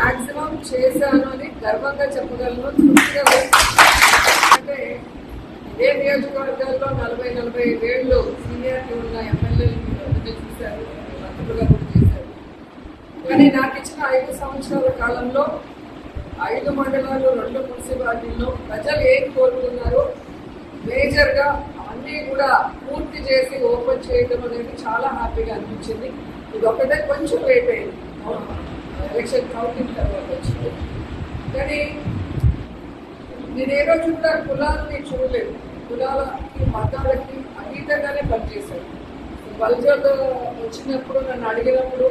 Maximum చేశాను అని గర్వంగా చెప్పగలను తృప్తిగా అంటే ఏ నియోజకవర్గాల్లో నలభై నలభై ఏళ్ళు సీనియారిటీ ఉన్న ఎమ్మెల్యేలు చూశారు మంత్రులుగా కూడా చేశారు. కానీ నాకు ఇచ్చిన ఐదు సంవత్సరాల కాలంలో ఐదు మండలాలు రెండు మున్సిపాలిటీల్లో ప్రజలు ఏం కోరుకున్నారో మేజర్గా అన్నీ కూడా పూర్తి చేసి ఓపెన్ చేయడం అనేది చాలా హ్యాపీగా అనిపించింది. ఇది ఒకటే కొంచెం లేట్ అయింది. ఎలక్షన్ కౌంటింగ్ తర్వాత వచ్చింది కానీ నేను ఏ రోజు కూడా కులాలని చూడలేదు కులాలకి మతాలకి అతీతంగానే పనిచేశాను వలసలు వచ్చినప్పుడు నన్ను అడిగినప్పుడు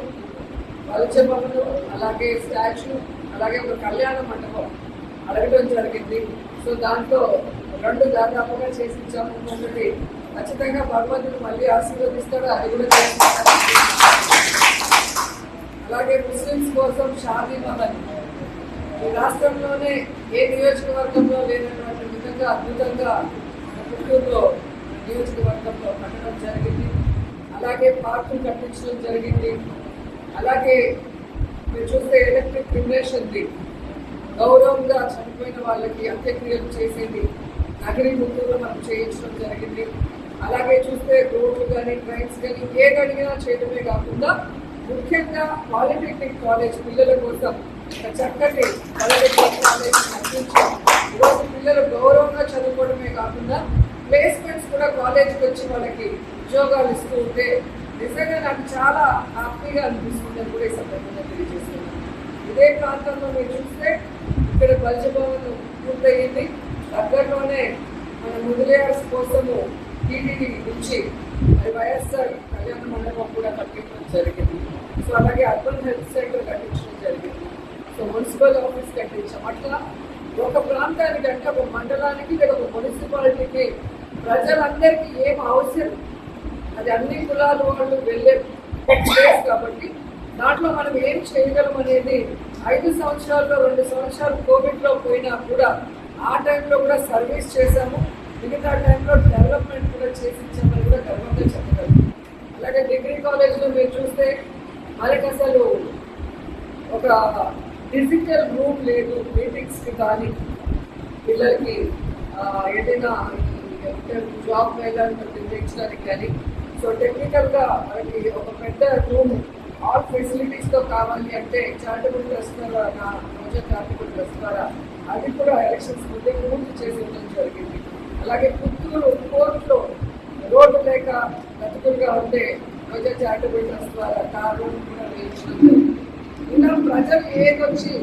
వలస భవనం అలాగే స్టాచ్యూ అలాగే ఒక కళ్యాణ మండపం అడగడం జరిగింది. సో దాంట్లో రెండు దాదాపుగా చేసి ఇచ్చాము ఖచ్చితంగా భగవంతుడు మళ్ళీ ఆశీర్వదిస్తాడు? అది కూడా చేసి అలాగే ముస్లిమ్స్ కోసం షాదీ మహల్. ఈ రాష్ట్రంలోనే ఏ నియోజకవర్గంలో లేనటువంటి విధంగా అద్భుతంగా పుత్తూరులో నియోజకవర్గంలో కట్టడం జరిగింది. అలాగే పార్కులు కట్టించడం జరిగింది. అలాగే మీరు చూస్తే ఎలక్ట్రిక్ క్రిమినేషన్ది గౌరవంగా చనిపోయిన వాళ్ళకి అంత్యక్రియలు చేసేది. నగరి ముత్తూరులో మనం చేయించడం జరిగింది. అలాగే చూస్తే రోడ్లు కానీ ట్రైన్స్ కానీ ఏది అడిగినా చేయడమే కాకుండా ముఖ్యంగా పాలిటెక్నిక్ కాలేజ్ పిల్లల కోసం ఒక చక్కటి పాలిటెక్నిక్ కాలేజ్ అందించి ఈరోజు పిల్లలు గౌరవంగా చదువుకోవడమే కాకుండా ప్లేస్మెంట్స్ కూడా కాలేజీకి వచ్చి వాళ్ళకి ఉద్యోగాలు ఇస్తూ ఉంటే నిజంగా నాకు చాలా హ్యాపీగా అనిపిస్తుందని కూడా ఈ సందర్భంగా తెలియజేస్తున్నాను. ఇదే ప్రాంతంలో మీరు చూస్తే ఇక్కడ బల్జభవన్ పూర్తయింది. దగ్గరలోనే మన ముదిలేయర్స్ కోసము టీటీడీ నుంచి వైఎస్ఆర్ కళ్యాణ మండపం కూడా కట్టించడం జరిగింది. సో అలాగే అర్బన్ హెల్త్ సెంటర్ కట్టించడం జరిగింది. సో మున్సిపల్ ఆఫీస్ కట్టించాం. అట్లా ఒక ప్రాంతానికి అంటే ఒక మండలానికి లేదా ఒక మున్సిపాలిటీకి ప్రజలందరికీ ఏం అవసరం? అది అన్ని కులాల వాళ్ళు వెళ్ళే ప్లేస్ కాబట్టి దాంట్లో మనం ఏం చేయగలం అనేది ఐదు సంవత్సరాల్లో రెండు సంవత్సరాలు కోవిడ్లో పోయినా కూడా ఆ టైంలో కూడా సర్వీస్ చేశాము. మిగతా టైంలో డెవలప్మెంట్ కూడా చేసి ఇచ్చామని కూడా గర్వంగా చెప్పగలం అలాగే డిగ్రీ కాలేజ్లో మీరు చూస్తే వాళ్ళకి అసలు ఒక డిజిటల్ రూమ్ లేదు మీటింగ్స్కి కానీ పిల్లలకి ఏదైనా జాబ్ వెళ్ళాలని నిర్ణయించడానికి కానీ సో టెక్నికల్గా మనకి ఒక పెద్ద రూమ్ ఆల్ ఫెసిలిటీస్తో కావాలి అంటే చార్టబుల్ ట్రస్ట్ ద్వారా నా రోజా చార్టబుల్ ట్రస్ట్ ద్వారా అది కూడా ఎలక్షన్స్ ముందే పూర్తి చేసి జరిగింది. అలాగే పుత్తూరు కోర్టులో రోడ్డు లేక బతుకులుగా ఉండే రోజా చారిటబుల్ ద్వారా కార్ రోడ్ ఇలా ప్రజలు ఏదొచ్చి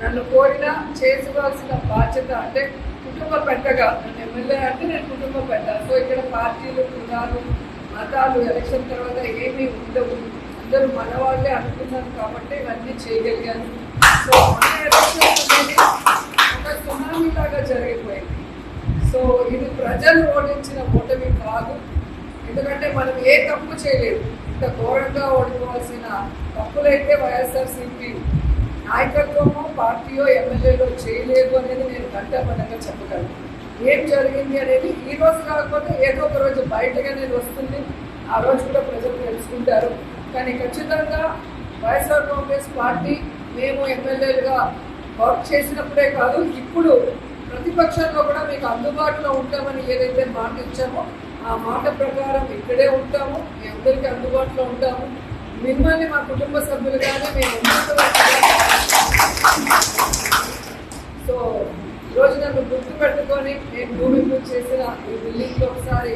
నన్ను కోరినా చేసుకోవాల్సిన బాధ్యత అంటే కుటుంబ పెట్టగా నన్ను ఎమ్మెల్యే అంటే నేను కుటుంబ పెద్ద సో ఇక్కడ పార్టీలు కులాలు మతాలు ఎలక్షన్ తర్వాత ఏమీ ఉండవు. అందరూ మన వాళ్ళే అనుకున్నాను కాబట్టి ఇవన్నీ చేయగలిగాను సో మన ఎలక్షన్స్ అనేది ఒక సునామీ లాగా జరిగిపోయింది. సో ఇది ప్రజలు ఓడించిన ఓటమి కాదు. ఎందుకంటే మనం ఏ తప్పు చేయలేదు. ఇంత ఘోరంగా ఓడిపోవాల్సిన తప్పులైతే వైఎస్ఆర్సీపీ నాయకత్వమో పార్టీయో ఎమ్మెల్యేలో చేయలేదు అనేది నేను గంటపడంగా చెప్పగలను. ఏం జరిగింది అనేది ఈ రోజు కాకపోతే ఏదో ఒక రోజు బయటగా నేను వస్తుంది. ఆ రోజు కూడా ప్రజలు తెలుసుకుంటారు. కానీ ఖచ్చితంగా వైఎస్ఆర్ కాంగ్రెస్ పార్టీ మేము ఎమ్మెల్యేలుగా వర్క్ చేసినప్పుడే కాదు ఇప్పుడు ప్రతిపక్షంలో కూడా మీకు అందుబాటులో ఉంటామని ఏదైతే మాట ఇచ్చామో ఆ మాట ప్రకారం ఇక్కడే ఉంటాము మీ అందరికీ అందుబాటులో ఉంటాము. మిమ్మల్ని మా కుటుంబ సభ్యులుగానే మేము సో ఈరోజు నన్ను గుర్తు పెట్టుకొని నేను భూమి పూజ చేసిన ఈ బిల్డింగ్లో ఒకసారి